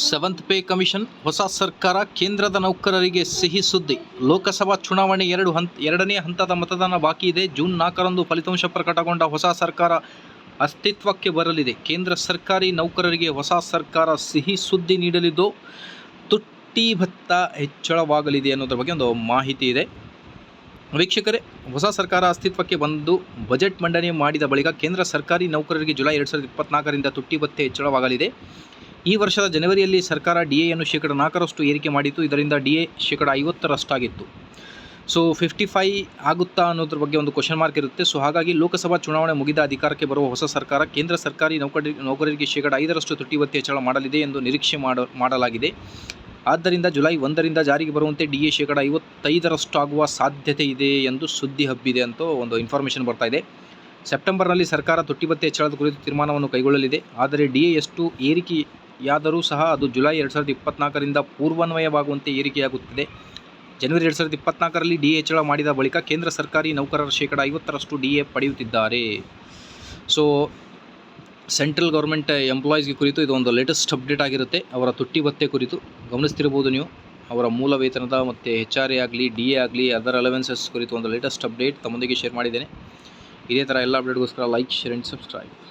Seventh pay commission ಹೊಸ ಸರ್ಕಾರ, ಕೇಂದ್ರದ ನೌಕರರಿಗೆ ಸಿಹಿ ಸುದ್ದಿ. ಲೋಕಸಭಾ ಚುನಾವಣೆ ಎರಡು ಹಂತ ಎರಡನೇ ಹಂತದ ಮತದಾನ ಬಾಕಿ ಇದೆ. ಜೂನ್ ನಾಲ್ಕರಂದು ಫಲಿತಾಂಶ ಪ್ರಕಟಗೊಂಡ ಹೊಸ ಸರ್ಕಾರ ಅಸ್ತಿತ್ವಕ್ಕೆ ಬರಲಿದೆ. ಕೇಂದ್ರ ಸರ್ಕಾರಿ ನೌಕರರಿಗೆ ಹೊಸ ಸರ್ಕಾರ ಸಿಹಿ ಸುದ್ದಿ ನೀಡಲಿದ್ದು, ತುಟ್ಟಿ ಭತ್ತ ಹೆಚ್ಚಳವಾಗಲಿದೆ ಅನ್ನೋದ್ರ ಬಗ್ಗೆ ಒಂದು ಮಾಹಿತಿ ಇದೆ. ವೀಕ್ಷಕರೇ, ಹೊಸ ಸರ್ಕಾರ ಅಸ್ತಿತ್ವಕ್ಕೆ ಬಂದು ಬಜೆಟ್ ಮಂಡನೆ ಮಾಡಿದ ಬಳಿಕ ಕೇಂದ್ರ ಸರ್ಕಾರಿ ನೌಕರರಿಗೆ ಜುಲೈ ಎರಡು ಸಾವಿರದ ಇಪ್ಪತ್ನಾಲ್ಕರಿಂದ ತುಟ್ಟಿ ಭತ್ತೆ ಹೆಚ್ಚಳವಾಗಲಿದೆ. ಈ ವರ್ಷದ ಜನವರಿಯಲ್ಲಿ ಸರ್ಕಾರ ಡಿ ಎಯನ್ನು ಶೇಕಡ ನಾಲ್ಕರಷ್ಟು ಏರಿಕೆ ಮಾಡಿತ್ತು. ಇದರಿಂದ ಡಿ ಎ ಶೇಕಡ ಐವತ್ತರಷ್ಟಾಗಿತ್ತು. ಸೊ ಫಿಫ್ಟಿ ಫೈ ಆಗುತ್ತಾ ಅನ್ನೋದ್ರ ಬಗ್ಗೆ ಒಂದು ಕ್ವಶನ್ ಮಾರ್ಕ್ ಇರುತ್ತೆ. ಸೊ ಹಾಗಾಗಿ ಲೋಕಸಭಾ ಚುನಾವಣೆ ಮುಗಿದ ಅಧಿಕಾರಕ್ಕೆ ಬರುವ ಹೊಸ ಸರ್ಕಾರ ಕೇಂದ್ರ ಸರ್ಕಾರಿ ನೌಕರಿ, ನೌಕರರಿಗೆ ಶೇಕಡ ಐದರಷ್ಟು ತುಟಿವತ್ತಿ ಹೆಚ್ಚಳ ಮಾಡಲಿದೆ ಎಂದು ನಿರೀಕ್ಷೆ ಮಾಡ, ಮಾಡಲಾಗಿದೆ. ಆದ್ದರಿಂದ ಜುಲೈ ಒಂದರಿಂದ ಜಾರಿಗೆ ಬರುವಂತೆ ಡಿ ಎ ಶೇಕಡ ಐವತ್ತೈದರಷ್ಟು ಆಗುವ ಸಾಧ್ಯತೆ ಇದೆ ಎಂದು ಸುದ್ದಿ ಹಬ್ಬಿದೆ ಅಂತ ಒಂದು ಇನ್ಫಾರ್ಮೇಷನ್ ಬರ್ತಾ ಇದೆ. ಸೆಪ್ಟೆಂಬರ್ನಲ್ಲಿ ಸರ್ಕಾರ ತುಟ್ಟಿ ಭತ್ಯೆ ಹೆಚ್ಚಳದ ಕುರಿತು ತೀರ್ಮಾನವನ್ನು ಕೈಗೊಳ್ಳಲಿದೆ. ಆದರೆ ಡಿ ಎ ಎಷ್ಟು ಏರಿಕೆಯಾದರೂ ಸಹ ಅದು ಜುಲೈ ಎರಡು ಸಾವಿರದ ಇಪ್ಪತ್ನಾಲ್ಕರಿಂದ ಪೂರ್ವಾನ್ವಯವಾಗುವಂತೆ ಏರಿಕೆಯಾಗುತ್ತದೆ. ಜನವರಿ ಎರಡು ಸಾವಿರದ ಇಪ್ಪತ್ನಾಲ್ಕರಲ್ಲಿ ಡಿ ಹೆಚ್ಚಳ ಮಾಡಿದ ಬಳಿಕ ಕೇಂದ್ರ ಸರ್ಕಾರಿ ನೌಕರರ ಶೇಕಡ ಐವತ್ತರಷ್ಟು ಡಿ ಎ ಪಡೆಯುತ್ತಿದ್ದಾರೆ. ಸೊ, ಸೆಂಟ್ರಲ್ ಗೌರ್ಮೆಂಟ್ ಎಂಪ್ಲಾಯೀಸ್ಗೆ ಕುರಿತು ಇದು ಒಂದು ಲೇಟೆಸ್ಟ್ ಅಪ್ಡೇಟ್ ಆಗಿರುತ್ತೆ. ಅವರ ತುಟ್ಟಿ ಭತ್ತೆ ಕುರಿತು ಗಮನಿಸ್ತಿರ್ಬೋದು ನೀವು. ಅವರ ಮೂಲ ವೇತನದ ಮತ್ತು ಎಚ್ ಆರ್ ಎ ಆಗಲಿ, ಡಿ ಎ ಆಗಲಿ, ಅದರ್ ಅಲವೆನ್ಸಸ್ ಕುರಿತು ಒಂದು ಲೇಟೆಸ್ಟ್ ಅಪ್ಡೇಟ್ ತಮ್ಮೊಂದಿಗೆ ಶೇರ್ ಮಾಡಿದ್ದೇನೆ. ಇದೇ ಥರ ಎಲ್ಲ ಅಪ್ಡೇಟ್ಗೋಸ್ಕರ ಲೈಕ್, ಶೇರ್ ಆ್ಯಂಡ್ ಸಬ್ಸ್ಕ್ರೈಬ್.